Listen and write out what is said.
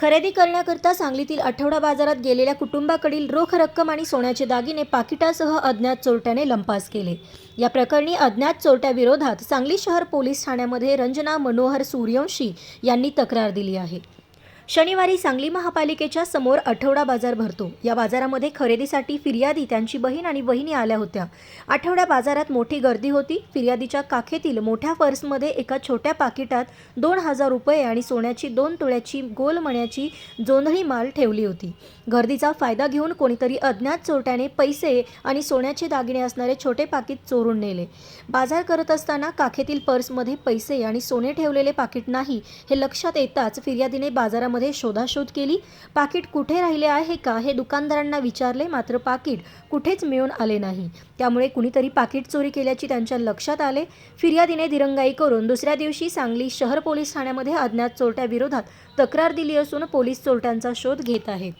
खरेदी करण्याकरता सांगलीतील आठवडा बाजारात गेलेल्या कुटुंबाकडील रोख रक्कम आणि सोन्याचे दागिने पाकिटासह अज्ञात चोरट्याने लंपास केले. या प्रकरणी अज्ञात चोरट्याविरोधात सांगली शहर पोलीस ठाण्यामध्ये रंजना मनोहर सूर्यवंशी यांनी तक्रार दिली आहे. शनिवारी सांगली महापालिकेच्या समोर आठवडा बाजार भरतो. या बाजारामध्ये खरेदीसाठी फिर्यादी त्यांची बहीण आणि वहिनी आल्या होत्या. आठवड्या बाजारात मोठी गर्दी होती. फिर्यादीच्या काखेतील मोठ्या पर्समध्ये एका छोट्या पाकिटात दोन हजार रुपये आणि सोन्याची दोन तोळ्याची गोल मण्याची जोंधळी माल ठेवली होती. गर्दीचा फायदा घेऊन कोणीतरी अज्ञात चोरट्याने पैसे आणि सोन्याचे दागिने असणारे छोटे पाकिट चोरून नेले. बाजार करत असताना काखेतील पर्समध्ये पैसे आणि सोने ठेवलेले पाकिट नाही हे लक्षात येताच फिर्यादीने बाजारामध्ये शोधाशोध केली. पाकिट कुठे राहिले आहे का हे दुकानदारांना विचारले. मात्र पाकिट कुठेच मिळून आले नाही. त्यामुळे कुणीतरी पाकिट चोरी केल्याची त्यांच्या लक्षात आले. फिर्यादीने दिरंगाई करून दुसऱ्या दिवशी सांगली शहर पोलीस ठाण्यामध्ये अज्ञात चोरट्याविरोधात तक्रार दिली असून पोलीस चोरट्यांचा शोध घेत आहेत.